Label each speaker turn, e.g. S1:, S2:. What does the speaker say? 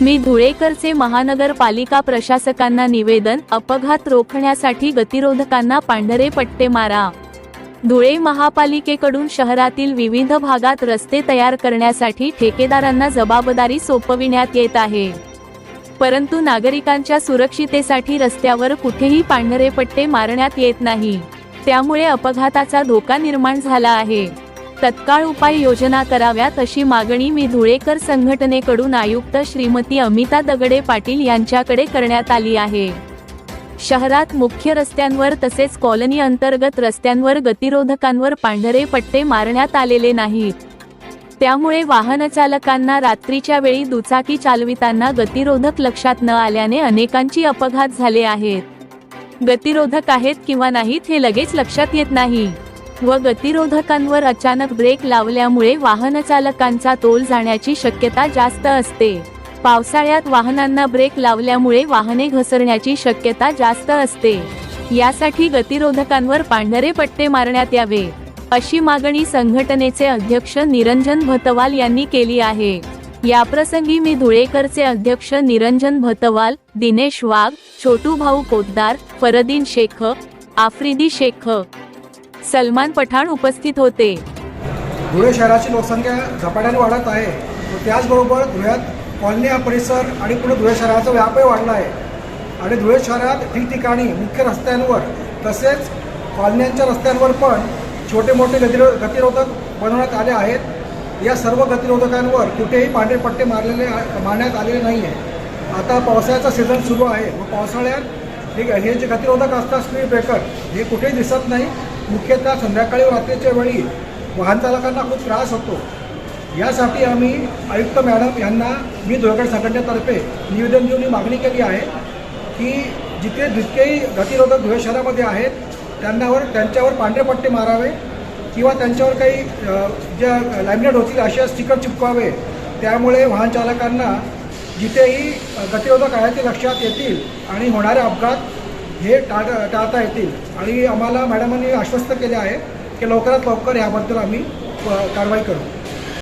S1: मी धुळेकरचे महानगरपालिका प्रशासकांना निवेदन अपघात रोखण्यासाठी गतिरोधकांना पांढरे पट्टे मारा. धुळे महापालिकेकडून शहरातील विविध भागात रस्ते तयार करण्यासाठी ठेकेदारांना जबाबदारी सोपविण्यात येत आहे. परंतु नागरिकांच्या सुरक्षितेसाठी रस्त्यावर कुठेही पांढरे पट्टे मारण्यात येत नाही. त्यामुळे अपघाताचा धोका निर्माण झाला आहे. तत्काळ उपाययोजना कराव्यात अशी मागणी मी धुळेकर संघटनेकडून आयुक्त श्रीमती अमिता दगडे पाटील यांच्याकडे करण्यात आली आहे. शहरात मुख्य रस्त्यांवर तसेच कॉलनी अंतर्गत रस्त्यांवर गतिरोधकांवर पांढरे पट्टे मारण्यात आलेले नाहीत. त्यामुळे वाहन चालकांना रात्रीच्या वेळी दुचाकी चालविताना गतिरोधक लक्षात न आल्याने अनेकांची अपघात झाले आहेत. गतिरोधक आहेत किंवा नाहीत हे लगेच लक्षात येत नाही. व गतिरोधकांवर अचानक ब्रेक लावल्यामुळे वाहन चालकांचा तोल जाण्याची शक्यता जास्त असते. पावसाळ्यात वाहनांना ब्रेक लावल्यामुळे वाहने घसरण्याची शक्यता जास्त असते. यासाठी गतिरोधकांवर पांढरे पट्टे मारण्यात यावे अशी मागणी संघटनेचे अध्यक्ष निरंजन भतवाल यांनी केली आहे. याप्रसंगी मी धुळेकरचे अध्यक्ष निरंजन भतवाल दिनेश वाघ छोटू भाऊ पोतदार फरदीन शेख आफ्रिदी शेख सलमान पठाण उपस्थित होते.
S2: धुळे शहराची लोकसंख्या झपाट्याने वाढत आहे. व त्याचबरोबर धुळ्यात कॉलनी हा परिसर आणि पुढे धुळे शहराचा व्यापही वाढला आहे. आणि धुळे शहरात ठिकठिकाणी मुख्य रस्त्यांवर तसेच कॉलन्यांच्या रस्त्यांवर पण छोटे मोठे गतिरो गतिरोधक बनवण्यात आले आहेत. या सर्व गतिरोधकांवर कुठेही पांढरे पट्टे मारलेले आ- मारण्यात आलेले नाही आहे आता पावसाळ्याचा सीझन सुरू आहे. व पावसाळ्यात हे जे गतिरोधक असतात स्पीड ब्रेकर हे कुठेही दिसत नाही. मुख्यतः संध्याकाळी रात्रीच्या वेळी वाहन चालकांना खूप त्रास होतो. यासाठी आम्ही आयुक्त मॅडम यांना मी धुळगड संघटनेतर्फे निवेदन देऊन ही मागणी केली आहे की जिथे जितकेही गतिरोधक धुळे शहरामध्ये आहेत त्यांनावर त्यांच्यावर पांढरे पट्टे मारावे किंवा त्यांच्यावर काही ज्या लॅमिनेट होतील असे स्टिकर चिपकावे त्यामुळे वाहन चालकांना जिथेही गतिरोधक आहे ते लक्षात येतील आणि होणारे अपघात हे टाळ टाळता येतील. आणि आम्हाला मॅडमांनी आश्वस्त केले आहे की लवकरात लवकर याबद्दल आम्ही कारवाई करू.